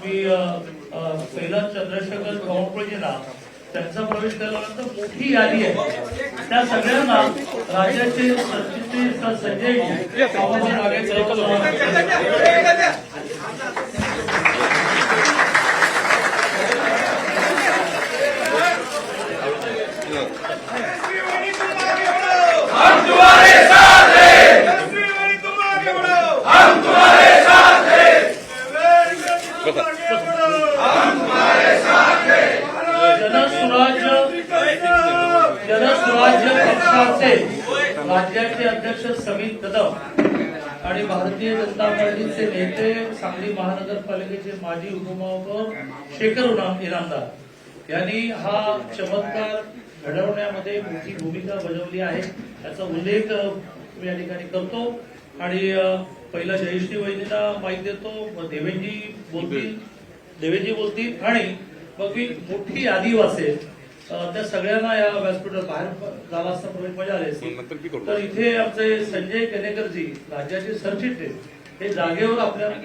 मी पहिला चंद्रशेखर कवळपळजींना त्यांचा प्रवेश केल्यानंतर मोठी यादी आहे. त्या सगळ्यांना राज्याचे सरचिटणीस संजय आव्हान जनस्वराज्य जनस्वराज्य पक्षाचे राज्याचे अध्यक्ष समीर कदम आणि भारतीय जनता पार्टीचे नेते सांगली महानगरपालिकेचे माजी उपमहापौर शेखर इनामदार यांनी हा चमत्कार घडवण्यामध्ये मोठी भूमिका बजावली आहे याचा उल्लेख मी या ठिकाणी करतो आणि पहिला जयश्री वहिनीला माहिती देतो देवेंजी बोलतील. देवेंजी बोलतील आणि मग मी मोठी यादी वाचेल त्या सगळ्यांना या व्यासपीठावर बाहेर झाला असता प्रवेश मजा आली तर इथे आमचे संजय केनेकरजी राज्याचे सरचिटणीस हे जागेवर आपल्या